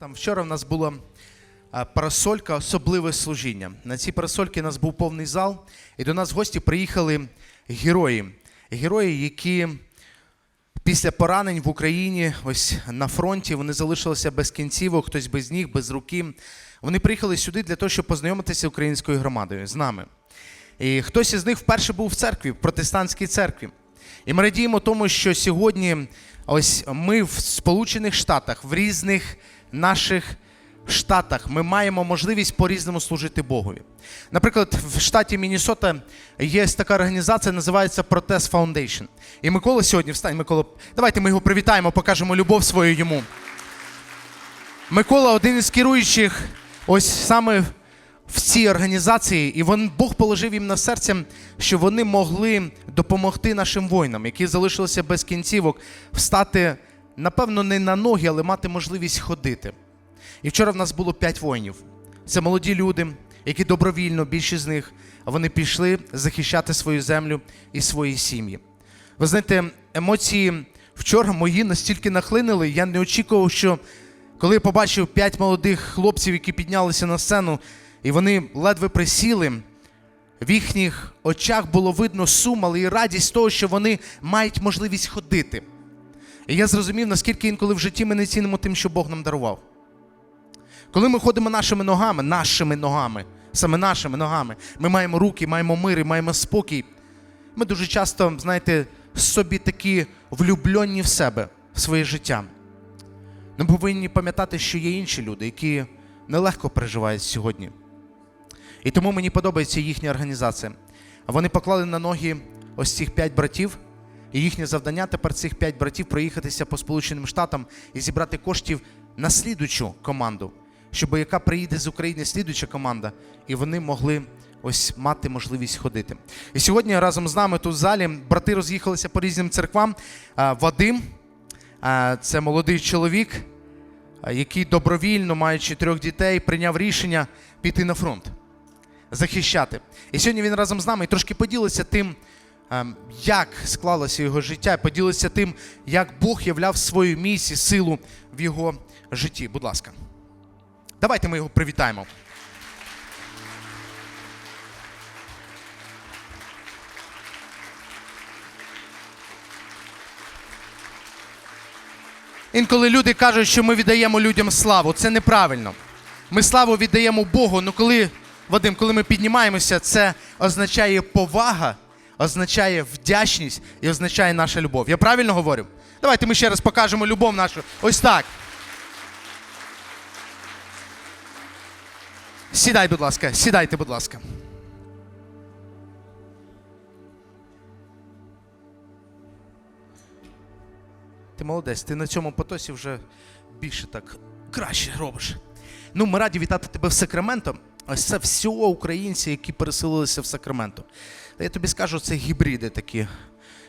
Там вчора в нас була парасолька, особливе служіння. На цій парасольці у нас був повний зал, і до нас в гості приїхали герої. Герої, які після поранень в Україні, ось на фронті, вони залишилися без кінцівок, хтось без ніг, без руки. Вони приїхали сюди для того, щоб познайомитися з українською громадою, з нами. І хтось із них вперше був в церкві, в протестантській церкві. І ми радіємо тому, що сьогодні ось ми в Сполучених Штатах, в різних наших штатах ми маємо можливість по-різному служити Богові. Наприклад, в штаті Міннесота є така організація, називається Protest Foundation. І Микола сьогодні, встань, Микола, давайте ми його привітаємо, покажемо любов свою йому. Микола один із керуючих ось саме в цій організації, і він, Бог положив їм на серце, що вони могли допомогти нашим воїнам, які залишилися без кінцівок, встати, напевно, не на ноги, але мати можливість ходити. І вчора в нас було п'ять воїнів. Це молоді люди, які добровільно, більшість з них, вони пішли захищати свою землю і свої сім'ї. Ви знаєте, емоції вчора мої настільки нахлинули, я не очікував, що коли я побачив п'ять молодих хлопців, які піднялися на сцену, і вони ледве присіли, в їхніх очах було видно сум, але і радість того, що вони мають можливість ходити. І я зрозумів, наскільки інколи в житті ми не цінимо тим, що Бог нам дарував. Коли ми ходимо нашими ногами, нашими ногами, саме нашими ногами, ми маємо руки, маємо мир і маємо спокій. Ми дуже часто, знаєте, собі такі влюблені в себе, в своє життя. Ми повинні пам'ятати, що є інші люди, які нелегко переживають сьогодні. І тому мені подобається їхня організація. Вони поклали на ноги ось цих п'ять братів, і їхнє завдання тепер цих п'ять братів проїхатися по Сполученим Штатам і зібрати коштів на слідучу команду, щоб яка приїде з України слідуча команда, і вони могли ось мати можливість ходити. І сьогодні разом з нами тут в залі брати роз'їхалися по різним церквам. Вадим, це молодий чоловік, який добровільно, маючи трьох дітей, прийняв рішення піти на фронт захищати. І сьогодні він разом з нами трошки поділиться тим, як склалося його життя, і поділиться тим, як Бог являв свою місію, силу в його житті. Будь ласка. Давайте ми його привітаємо. Інколи люди кажуть, що ми віддаємо людям славу. Це неправильно. Ми славу віддаємо Богу. але коли, Вадим, коли ми піднімаємося, це означає повага, означає вдячність і означає наша любов. Я правильно говорю? Давайте ми ще раз покажемо любов нашу. Ось так. Сідай, будь ласка, сідайте, будь ласка. Ти молодець, ти на цьому потосі вже більше так краще робиш. Ну, ми раді вітати тебе в Сакраменто. Ось це все українці, які переселилися в Сакраменто. Я тобі скажу, це гібриди такі.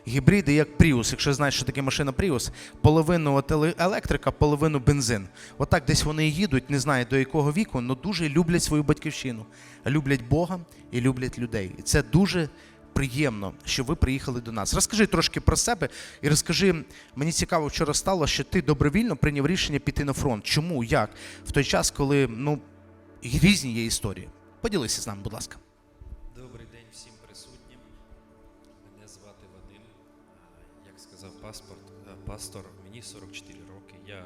Гібриди, як Prius. Якщо знаєш, що таке машина Prius, половину електрика, половину бензин. Отак десь вони їдуть, не знаю до якого віку, але дуже люблять свою батьківщину, люблять Бога і люблять людей. І це дуже приємно, що ви приїхали до нас. Розкажи трошки про себе і розкажи, мені цікаво, вчора стало, що ти добровільно прийняв рішення піти на фронт. Чому? Як? В той час, коли ну, різні є історії. Поділися з нами, будь ласка. Добрий день всім присутнім. Мене звати Вадим. Як сказав паспорт, пастор, мені 44 роки. Я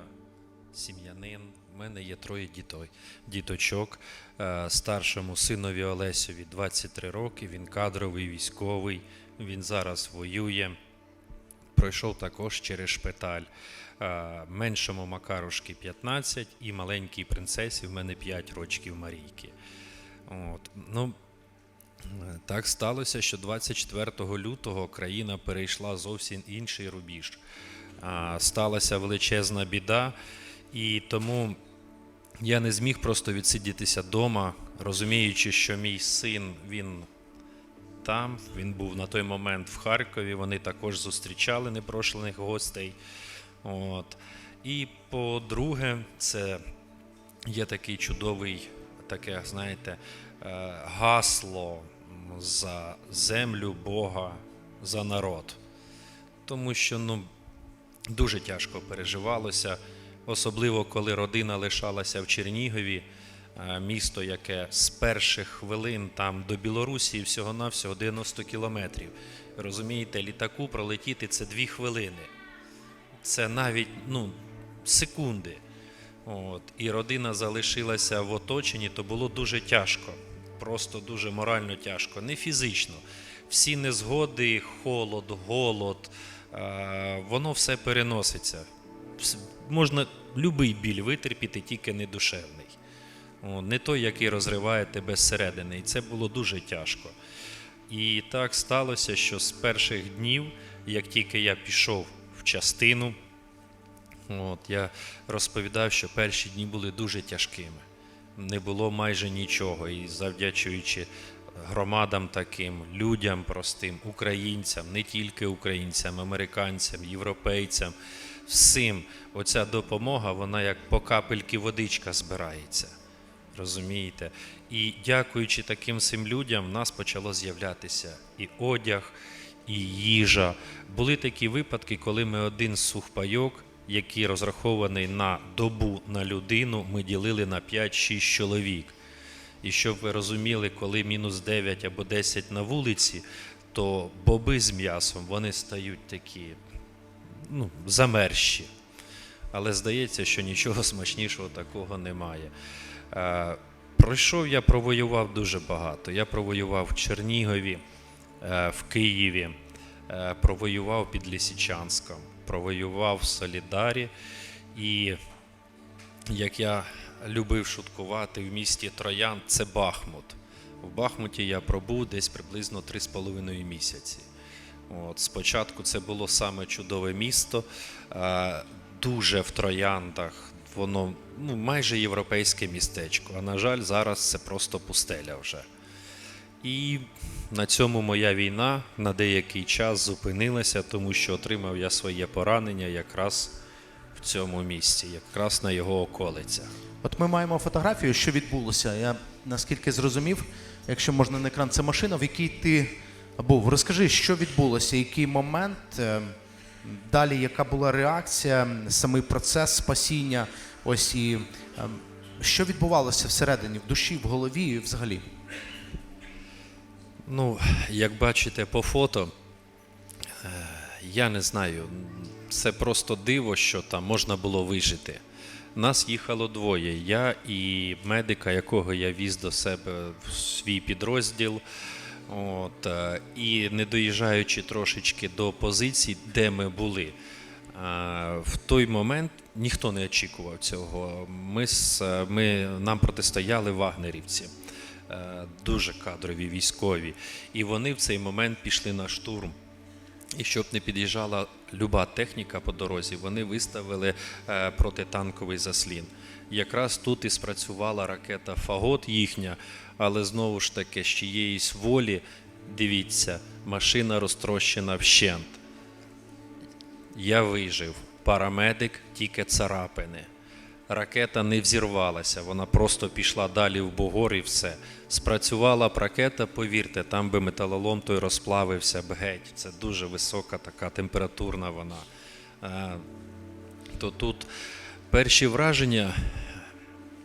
сім'янин. У мене є троє дітой, діточок. Е, Старшому синові Олесеві 23 роки. Він кадровий, військовий. Він зараз воює. Пройшов також через шпиталь. Е, Меншому Макарушки 15 і маленькій принцесі в мене 5 рочків Марійки. От. Ну, Е, Так сталося, що 24 лютого країна перейшла зовсім інший рубіж. Сталася величезна біда, і тому я не зміг просто відсидітися вдома, розуміючи, що мій син він там, він був на той момент в Харкові. Вони також зустрічали непрошених гостей. От. І по-друге, це є такий чудовий, таке, знаєте, е, гасло за землю Бога, за народ. Тому що ну, дуже тяжко переживалося. особливо коли родина лишалася в Чернігові, е, місто, яке з перших хвилин там до Білорусі всього-навсього 90 кілометрів. Розумієте, літаку пролетіти це дві хвилини. Це навіть ну, секунди. От. І родина залишилася в оточенні, то було дуже тяжко. Просто дуже морально тяжко, не фізично. Всі незгоди, холод, голод, е, воно все переноситься. Можна будь-який біль витерпіти, тільки не душевний. Не той, який розриває тебе зсередини. І це було дуже тяжко. І так сталося, що з перших днів, як тільки я пішов частину, От, я розповідав, що перші дні були дуже тяжкими. Не було майже нічого. І завдячуючи громадам таким, людям простим, українцям, не тільки українцям, американцям, європейцям, всім оця допомога, вона як по капельки водичка збирається. Розумієте? І дякуючи таким всім людям, в нас почало з'являтися і одяг, і їжа. Були такі випадки, коли ми один сухпайок, який розрахований на добу на людину, ми ділили на 5-6 чоловік. І щоб ви розуміли, коли мінус 9 або 10 на вулиці, то боби з м'ясом вони стають такі ну, замерщі. Але здається, що нічого смачнішого такого немає. Е, Пройшов я, провоював дуже багато. Я провоював в Чернігові, в Києві, е, провоював під Лісічанськом, провоював в Солідарі. І як я любив шуткувати в місті Троян, це Бахмут. В Бахмуті я пробув десь приблизно 3,5 місяці. От, спочатку це було саме чудове місто, е, дуже в трояндах. Воно ну, майже європейське містечко. А на жаль, зараз це просто пустеля вже. І на цьому моя війна на деякий час зупинилася, тому що отримав я своє поранення якраз в цьому місці, якраз на його околицях. От ми маємо фотографію, що відбулося. Я наскільки зрозумів, якщо можна на екран, це машина, в якій ти був. Розкажи, що відбулося, який момент, е, далі яка була реакція, самий процес спасіння, ось і е, що відбувалося всередині, в душі, в голові і взагалі. Ну, як бачите по фото, е, я не знаю, це просто диво, що там можна було вижити. Нас їхало двоє. Я і медика, якого я віз до себе в свій підрозділ. От, е, і не доїжджаючи трошечки до позицій, де ми були. е, В той момент ніхто не очікував цього. Ми, ми, нам протистояли вагнерівці дуже кадрові військові. І вони в цей момент пішли на штурм. І щоб не під'їжджала люба техніка по дорозі, вони виставили е, протитанковий заслін. Якраз тут і спрацювала ракета Фагот їхня, але знову ж таки, з чиєїсь волі, дивіться, машина розтрощена вщент. Я вижив. Парамедик тільки царапини. Ракета не взірвалася, вона просто пішла далі в бугор і все. Спрацювала б ракета, повірте, там би металолом той розплавився б геть. Це дуже висока така температурна вона. Е, То тут перші враження,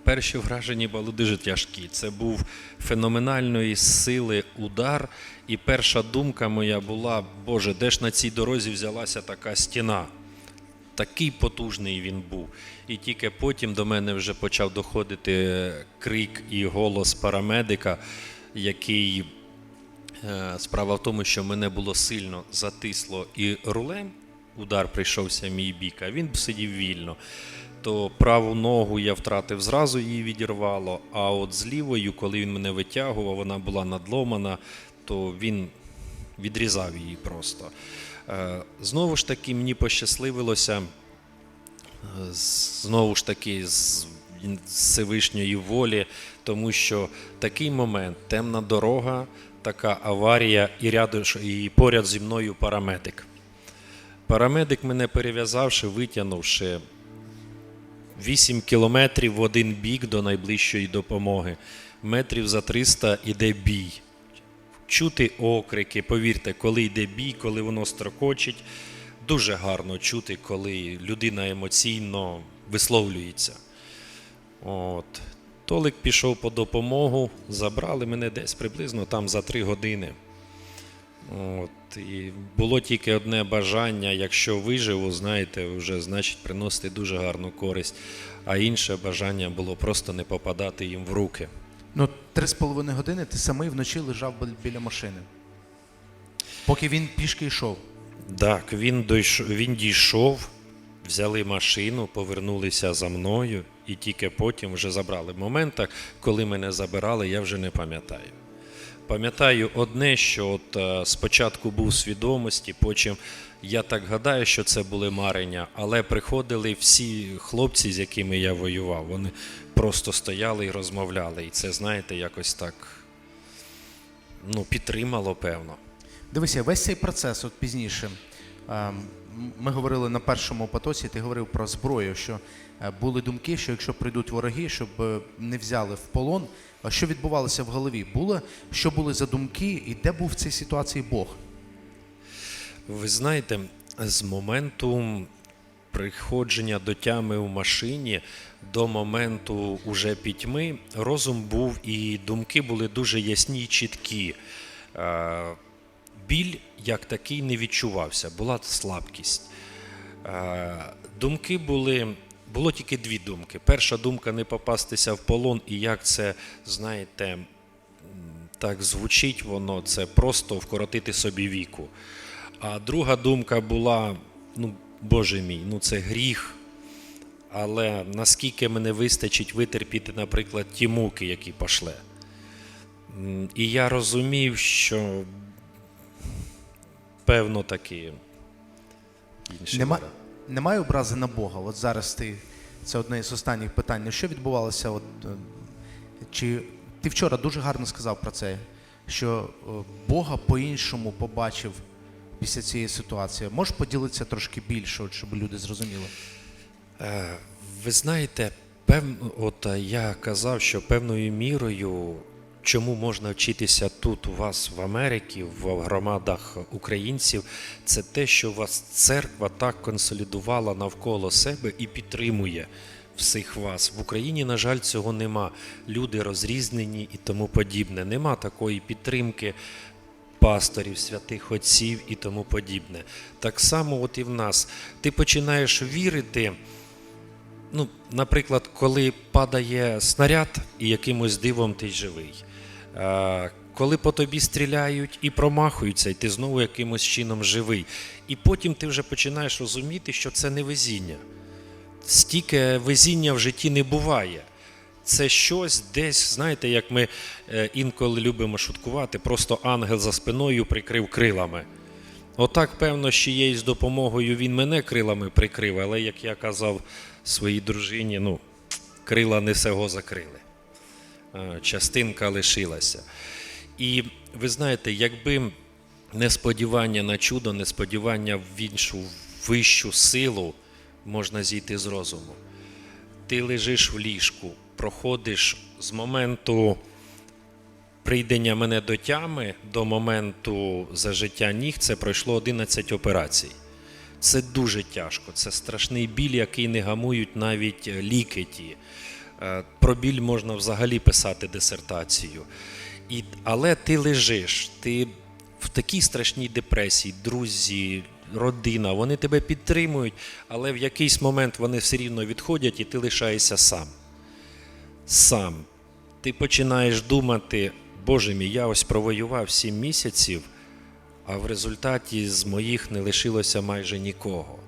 перші враження були дуже тяжкі. Це був феноменальної сили удар. І перша думка моя була: Боже, де ж на цій дорозі взялася така стіна? Такий потужний він був. І тільки потім до мене вже почав доходити крик і голос парамедика, який е, справа в тому, що мене було сильно затисло і рулем. Удар прийшовся мій бік, а він сидів вільно. То праву ногу я втратив зразу, її відірвало. А от з лівою, коли він мене витягував, вона була надломана, то він відрізав її просто. Е, Знову ж таки, мені пощасливилося е, знову ж таки з Всевишньої волі, тому що такий момент, темна дорога, така аварія, і, ряду, і поряд зі мною парамедик. Парамедик мене перев'язавши, витягнувши 8 кілометрів в один бік до найближчої допомоги. Метрів за 300 іде бій. Чути окрики, повірте, коли йде бій, коли воно строкочить. Дуже гарно чути, коли людина емоційно висловлюється. От. Толик пішов по допомогу, забрали мене десь приблизно там за три години. От, і було тільки одне бажання, якщо виживу, знаєте, вже значить приносити дуже гарну користь. А інше бажання було просто не попадати їм в руки. Ну, три з половиною години ти самий вночі лежав біля машини. Поки він пішки йшов. Так, він дійшов, він дійшов, взяли машину, повернулися за мною і тільки потім вже забрали. В моментах, коли мене забирали, я вже не пам'ятаю. Пам'ятаю одне, що от е, спочатку був свідомості, потім я так гадаю, що це були марення, але приходили всі хлопці, з якими я воював, вони просто стояли і розмовляли. І це, знаєте, якось так ну, підтримало, певно. Дивися, весь цей процес, от пізніше, ми говорили на першому потоці, ти говорив про зброю, що е, були думки, що якщо прийдуть вороги, щоб е, не взяли в полон. А що відбувалося в голові? Було, що були за думки, і де був в цій ситуації Бог? Ви знаєте, з моменту приходження до тями в машині до моменту уже пітьми розум був і думки були дуже ясні і чіткі. Е, Біль як такий не відчувався, була слабкість. Е, Думки були. Було тільки дві думки. Перша думка не попастися в полон, і як це, знаєте, так звучить воно, це просто вкоротити собі віку. А друга думка була: ну, Боже мій, ну це гріх. Але наскільки мене вистачить витерпіти, наприклад, ті муки, які пошле. І я розумів, що певно таки. інші Нема, немає образи на Бога. От зараз ти це одне із останніх питань. Ну, Що відбувалося? От, е, чи ти вчора дуже гарно сказав про це, що е, Бога по-іншому побачив після цієї ситуації. Можеш поділитися трошки більше, от, щоб люди зрозуміли? Е, Ви знаєте, певно, от е, я казав, що певною мірою, чому можна вчитися тут у вас в Америці, в громадах українців, це те, що вас церква так консолідувала навколо себе і підтримує всіх вас. В Україні, на жаль, цього нема. Люди розрізнені і тому подібне. Нема такої підтримки пасторів, святих отців і тому подібне. Так само, от і в нас. Ти починаєш вірити. Ну, наприклад, коли падає снаряд і якимось дивом ти живий. Коли по тобі стріляють і промахуються, і ти знову якимось чином живий. І потім ти вже починаєш розуміти, що це не везіння. Стільки везіння в житті не буває. Це щось десь, знаєте, як ми е, інколи любимо шуткувати, просто ангел за спиною прикрив крилами. Отак, певно, ще є з допомогою він мене крилами прикрив, але як я казав своїй дружині, ну, крила не всього закрили. Частинка лишилася. І ви знаєте, якби не сподівання на чудо, не сподівання в іншу вищу силу, можна зійти з розуму. Ти лежиш в ліжку, проходиш з моменту прийдення мене до тями до моменту за життя ніг, це пройшло 11 операцій. Це дуже тяжко, це страшний біль, який не гамують навіть ліки ті. Е, Про біль можна взагалі писати дисертацію. І, але ти лежиш, ти в такій страшній депресії, друзі, родина, вони тебе підтримують, але в якийсь момент вони все рівно відходять і ти лишаєшся сам. Сам. Ти починаєш думати, Боже мій, я ось провоював 7 місяців, а в результаті з моїх не лишилося майже нікого.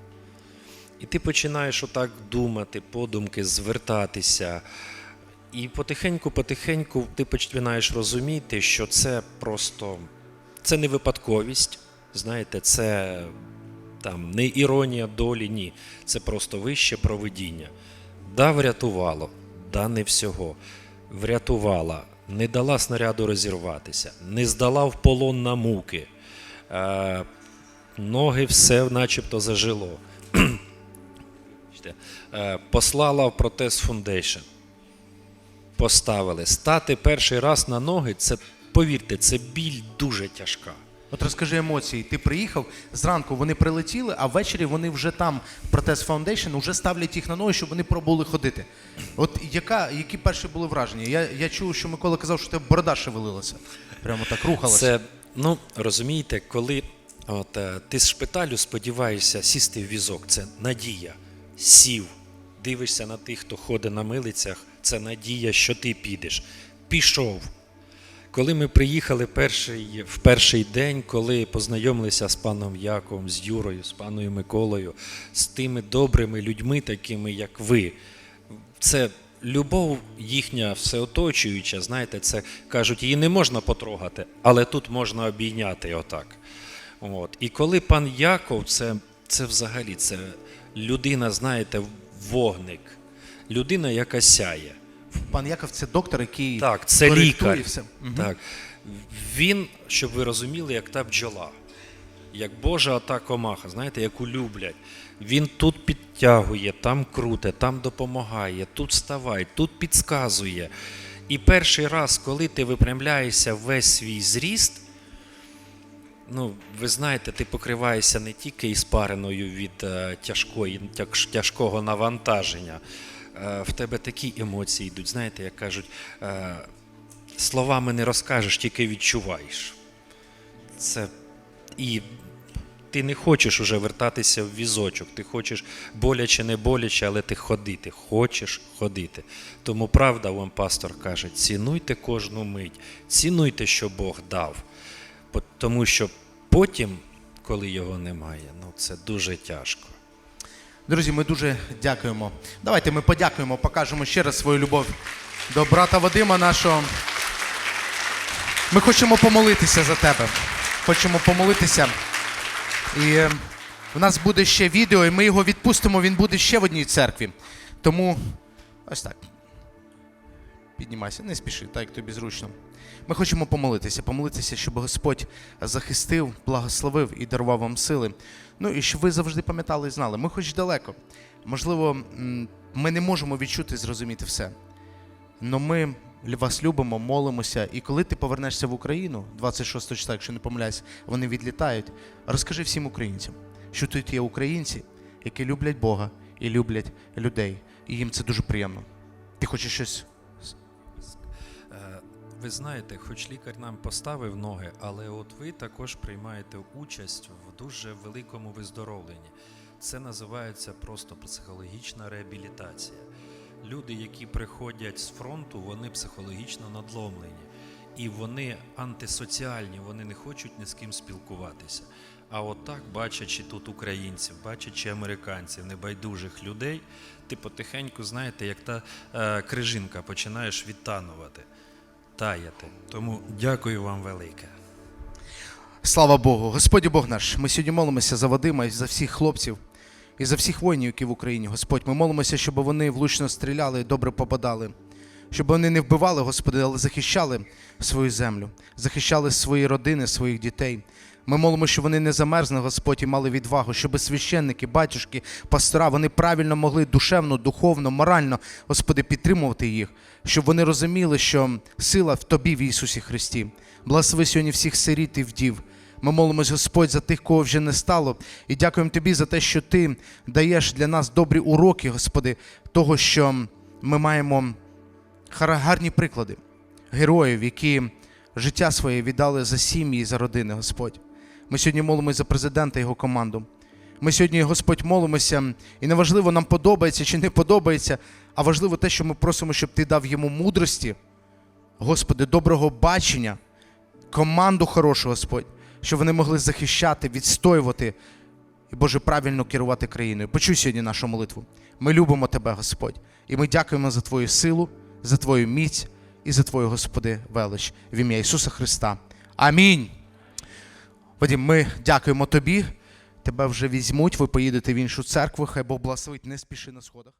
І ти починаєш отак думати, подумки, звертатися. І потихеньку-потихеньку ти починаєш розуміти, що це просто це не випадковість, знаєте, це там не іронія долі, ні. Це просто вище провидіння. Да, врятувало, да, не всього. Врятувала, не дала снаряду розірватися, не здала в полон на муки. Е, ноги все начебто зажило. Е, Послала в протез Foundation. Поставили. Стати перший раз на ноги, це, повірте, це біль дуже тяжка. От розкажи емоції. Ти приїхав зранку, вони прилетіли, а ввечері вони вже там, Протез Foundation, вже ставлять їх на ноги, щоб вони пробували ходити. От яка, які перші були враження? Я, я чув, що Микола казав, що тебе борода шевелилася. Прямо так рухалася. Це, ну, розумієте, коли от, е, ти з шпиталю сподіваєшся сісти в візок, це надія. Сів, дивишся на тих, хто ходить на милицях, це надія, що ти підеш. Пішов. Коли ми приїхали перший, в перший день, коли познайомилися з паном Яковом, з Юрою, з паною Миколою, з тими добрими людьми, такими як ви, це любов їхня всеоточуюча, знаєте, це кажуть, її не можна потрогати, але тут можна обійняти отак. От. І коли пан Яков, це, це взагалі це людина, знаєте, вогник, людина, яка сяє. Пан Яков це доктор, який Так, це лікар. все. Так. Він, щоб ви розуміли, як та бджола, як Божа та комаха, знаєте, яку люблять. Він тут підтягує, там круте, там допомагає, тут вставай, тут підсказує. І перший раз, коли ти випрямляєшся весь свій зріст, ну, ви знаєте, ти покриваєшся не тільки іспареною від е, тяжкої, тяжкого навантаження. Е, в тебе такі емоції йдуть, знаєте, як кажуть, е, словами не розкажеш, тільки відчуваєш. Це і ти не хочеш уже вертатися в візочок. Ти хочеш боляче, не боляче, але ти ходити, хочеш ходити. Тому правда вам пастор каже: цінуйте кожну мить, цінуйте, що Бог дав. Тому що потім, коли його немає, ну це дуже тяжко. Друзі, ми дуже дякуємо. Давайте ми подякуємо, покажемо ще раз свою любов до брата Вадима нашого. Ми хочемо помолитися за тебе. Хочемо помолитися. І е, в нас буде ще відео, і ми його відпустимо, він буде ще в одній церкві. Тому ось так. Піднімайся, не спіши, так як тобі зручно. Ми хочемо помолитися, помолитися, щоб Господь захистив, благословив і дарував вам сили. Ну і щоб ви завжди пам'ятали і знали, ми хоч далеко. Можливо, ми не можемо відчути і зрозуміти все. Но ми вас любимо, молимося. І коли ти повернешся в Україну, 26 числа, якщо не помиляюсь, вони відлітають. Розкажи всім українцям, що тут є українці, які люблять Бога і люблять людей. І їм це дуже приємно. Ти хочеш щось? Ви знаєте, хоч лікар нам поставив ноги, але от ви також приймаєте участь в дуже великому виздоровленні. Це називається просто психологічна реабілітація. Люди, які приходять з фронту, вони психологічно надломлені. І вони антисоціальні, вони не хочуть ні з ким спілкуватися. А от бачачи тут українців, бачачи американців, небайдужих людей, ти потихеньку, знаєте, як та е, крижинка починаєш відтанувати таяти. Тому дякую вам велике. Слава Богу, Господь Бог наш. Ми сьогодні молимося за Вадима і за всіх хлопців і за всіх воїнів, які в Україні. Господь, ми молимося, щоб вони влучно стріляли і добре попадали. Щоб вони не вбивали, Господи, але захищали свою землю, захищали свої родини, своїх дітей. Ми молимо, щоб вони не замерзли, Господь, і мали відвагу, щоб священники, батюшки, пастора, вони правильно могли душевно, духовно, морально, Господи, підтримувати їх, щоб вони розуміли, що сила в Тобі, в Ісусі Христі. Благослови сьогодні всіх сиріт і вдів. Ми молимось, Господь, за тих, кого вже не стало. І дякуємо Тобі за те, що Ти даєш для нас добрі уроки, Господи, того, що ми маємо гарні приклади героїв, які життя своє віддали за сім'ї за родини, Господь. Ми сьогодні молимось за президента і його команду. Ми сьогодні, Господь, молимося, і неважливо, нам подобається чи не подобається, а важливо те, що ми просимо, щоб Ти дав йому мудрості, Господи, доброго бачення, команду хорошу, Господь, щоб вони могли захищати, відстоювати і, Боже, правильно керувати країною. Почуй сьогодні нашу молитву. Ми любимо Тебе, Господь, і ми дякуємо за Твою силу, за Твою міць і за Твою, Господи, велич в ім'я Ісуса Христа. Амінь. Вадим, ми дякуємо Тобі. Тебе вже візьмуть, ви поїдете в іншу церкву, хай Бог благословить, не спіши на сходах.